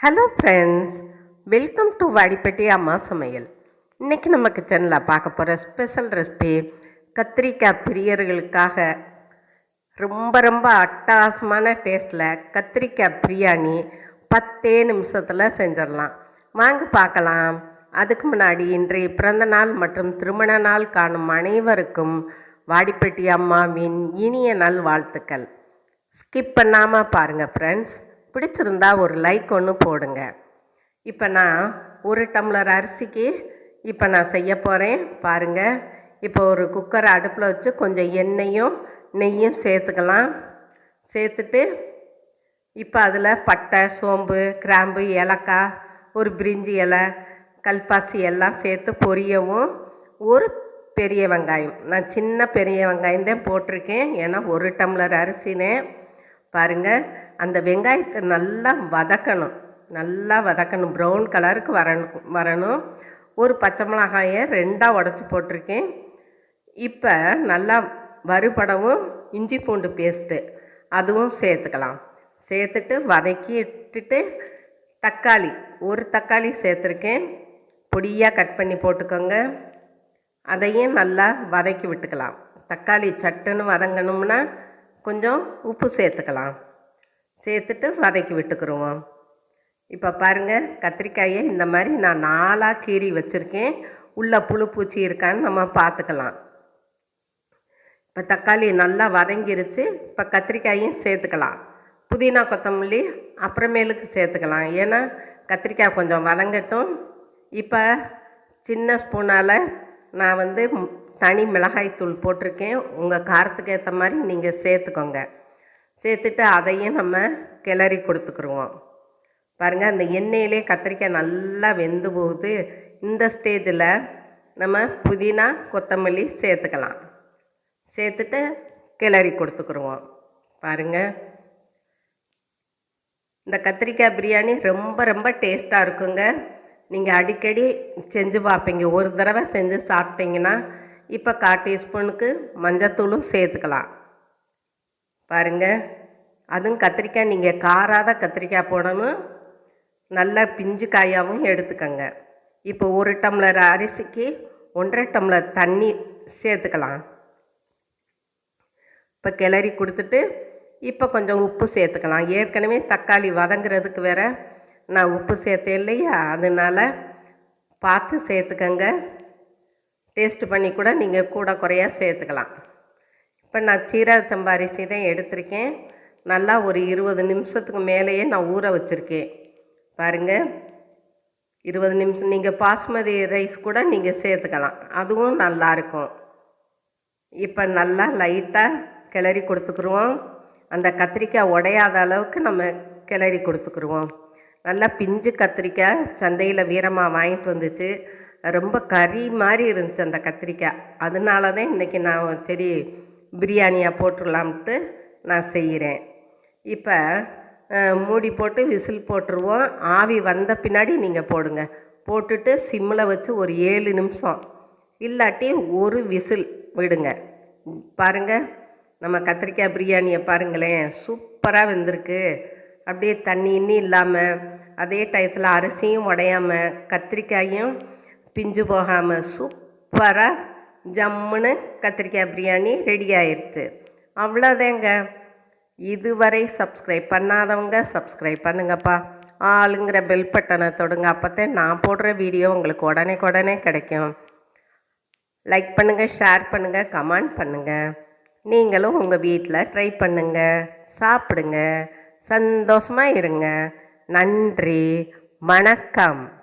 Hello friends welcome to Vadipatti அம்மா சமையல் இன்றைக்கி நம்ம கிச்சனில் பார்க்க போகிற ஸ்பெஷல் ரெசிபி கத்திரிக்காய் பிரியர்களுக்காக ரொம்ப ரொம்ப அட்டாசமான டேஸ்ட்டில் கத்திரிக்காய் பிரியாணி பத்தே நிமிஷத்தில் செஞ்சிடலாம். வாங்க பார்க்கலாம். அதுக்கு முன்னாடி இன்றைய பிறந்த நாள் மற்றும் திருமண நாள் காணும் அனைவருக்கும் வாடிப்பட்டி அம்மாவின் இனிய நல் வாழ்த்துக்கள் ஸ்கிப் பண்ணாமல் பாருங்கள் ஃப்ரெண்ட்ஸ் பிடிச்சிருந்தா ஒரு லைக் ஒன்று போடுங்க. இப்போ நான் ஒரு டம்ளர் அரிசிக்கு இப்போ நான் செய்ய போகிறேன் பாருங்கள் இப்போ ஒரு குக்கரை அடுப்பில் வச்சு கொஞ்சம் எண்ணெயும் நெய்யும் சேர்த்துக்கலாம். சேர்த்துட்டு இப்போ அதில் பட்டை சோம்பு கிராம்பு ஏலக்காய் ஒரு பிரிஞ்சி இலை கல்பாசி எல்லாம் சேர்த்து பொரியவும். ஒரு பெரிய வெங்காயம். நான் சின்ன பெரிய வெங்காயம் தான் போட்டிருக்கேன். ஏன்னா ஒரு டம்ளர் அரிசினேன் பாருங்கள் அந்த வெங்காயத்தை நல்லா வதக்கணும். நல்லா வதக்கணும். ப்ரௌன் கலருக்கு வரணும் வரணும். ஒரு பச்சை மிளகாயை ரெண்டாக உடச்சி போட்டிருக்கேன். இப்போ நல்லா வறுபடவும் இஞ்சி பூண்டு பேஸ்ட்டு அதுவும் சேர்த்துக்கலாம். சேர்த்துட்டு வதக்கிட்டுட்டு தக்காளி ஒரு தக்காளி சேர்த்துருக்கேன். பொடியாக கட் பண்ணி போட்டுக்கோங்க. அதையும் நல்லா வதக்கி விட்டுக்கலாம். தக்காளி சட்டுன்னு வதங்கணும்னா கொஞ்சம் உப்பு சேர்த்துக்கலாம். சேர்த்துட்டு வதக்கி விட்டுக்குருவோம். இப்போ பாருங்கள் கத்திரிக்காயை இந்த மாதிரி நான் நாலாக கீறி வச்சுருக்கேன். உள்ளே புழு பூச்சி இருக்கான்னு நம்ம பார்த்துக்கலாம் இப்போ தக்காளி நல்லா வதங்கிருச்சு. இப்போ கத்திரிக்காயும் சேர்த்துக்கலாம். புதினா கொத்தமல்லி அப்புறமேலுக்கு சேர்த்துக்கலாம். ஏன்னா கத்திரிக்காய் கொஞ்சம் வதங்கட்டும். இப்போ சின்ன ஸ்பூனால் நான் வந்து தனி மிளகாய்த்தூள் போட்டிருக்கேன். உங்கள் காரத்துக்கு ஏற்ற மாதிரி நீங்கள் சேர்த்துக்கோங்க. சேர்த்துட்டு அதையும் நம்ம கிளறி கொடுத்துக்குருவோம். பாருங்கள் அந்த எண்ணெயிலே கத்திரிக்காய் நல்லா வெந்து போகுது. இந்த ஸ்டேஜில் நம்ம புதினா கொத்தமல்லி சேர்த்துக்கலாம். சேர்த்துட்டு கிளறி கொடுத்துக்குருவோம். பாருங்கள் இந்த கத்திரிக்காய் பிரியாணி ரொம்ப ரொம்ப டேஸ்ட்டாக இருக்குங்க. நீங்கள் அடிக்கடி செஞ்சு பார்ப்பீங்க ஒரு தடவை செஞ்சு சாப்பிட்டீங்கன்னா இப்போ கால் டீஸ்பூனுக்கு மஞ்சத்தூளும் சேர்த்துக்கலாம். பாருங்கள் அதுவும் கத்திரிக்காய் நீங்கள் காராத கத்திரிக்காய் போடணும். நல்லா பிஞ்சு காயாகவும் எடுத்துக்கோங்க. இப்போ ஒரு டம்ளர் அரிசிக்கு ஒன்றரை டம்ளர் தண்ணி சேர்த்துக்கலாம். இப்போ கிளறி கொடுத்துட்டு இப்போ கொஞ்சம் உப்பு சேர்த்துக்கலாம். ஏற்கனவே தக்காளி வதங்குறதுக்கு வேறு நான் உப்பு சேர்த்தேன் இல்லையா? அதனால் பார்த்து சேர்த்துக்கங்க. டேஸ்ட் பண்ணி கூட நீங்கள் கூட குறையா சேர்த்துக்கலாம். இப்போ நான் சீரக சம்பா அரிசி தான் எடுத்திருக்கேன். நல்லா ஒரு இருபது நிமிஷத்துக்கு மேலேயே நான் ஊற வச்சுருக்கேன். பாருங்கள் இருபது நிமிஷம் நீங்கள் பாஸ்மதி ரைஸ் கூட நீங்கள் சேர்த்துக்கலாம். அதுவும் நல்லாயிருக்கும் இப்போ நல்லா லைட்டாக கிளறி கொடுத்துக்குருவோம். அந்த கத்திரிக்காய் உடையாத அளவுக்கு நம்ம கிளறி கொடுத்துக்குருவோம். நல்லா பிஞ்சு கத்திரிக்காய் சந்தையில் வீரமாக வாங்கிட்டு வந்துச்சு. ரொம்ப கறி மாதிரி இருந்துச்சு அந்த கத்திரிக்காய். அதனால தான் இன்றைக்கி நான் சரி பிரியாணியாக போட்டுடலாம்ட்டு நான் செய்கிறேன் இப்போ மூடி போட்டு விசில் போட்டுருவோம். ஆவி வந்த பின்னாடி நீங்கள் போடுங்க. போட்டுட்டு சிம்மில் வச்சு ஒரு ஏழு நிமிஷம். இல்லாட்டி ஒரு விசில் விடுங்க. பாருங்கள் நம்ம கத்திரிக்காய் பிரியாணியை பாருங்களேன். சூப்பராக வெந்திருக்கு. அப்படியே தண்ணி இன்னி இல்லாமல் அதே டயத்தில் அரிசியும் உடையாமல் கத்திரிக்காயும் பிஞ்சு போகாமல் சூப்பராக ஜம்முன்னு கத்திரிக்காய் பிரியாணி ரெடி ஆயிடுது அவ்வளோதேங்க. இதுவரை சப்ஸ்கிரைப் பண்ணாதவங்க சப்ஸ்கிரைப் பண்ணுங்கப்பா. ஆளுங்கிற பெல் பட்டனை தொடுங்க. அப்போத்தான் நான் போடுற வீடியோ உங்களுக்கு உடனே உடனே கிடைக்கும். லைக் பண்ணுங்கள் ஷேர் பண்ணுங்கள் கமெண்ட் பண்ணுங்கள் நீங்களும் உங்கள் வீட்டில் ட்ரை பண்ணுங்கள் சாப்பிடுங்க. சந்தோஷமாக இருங்க நன்றி. வணக்கம்.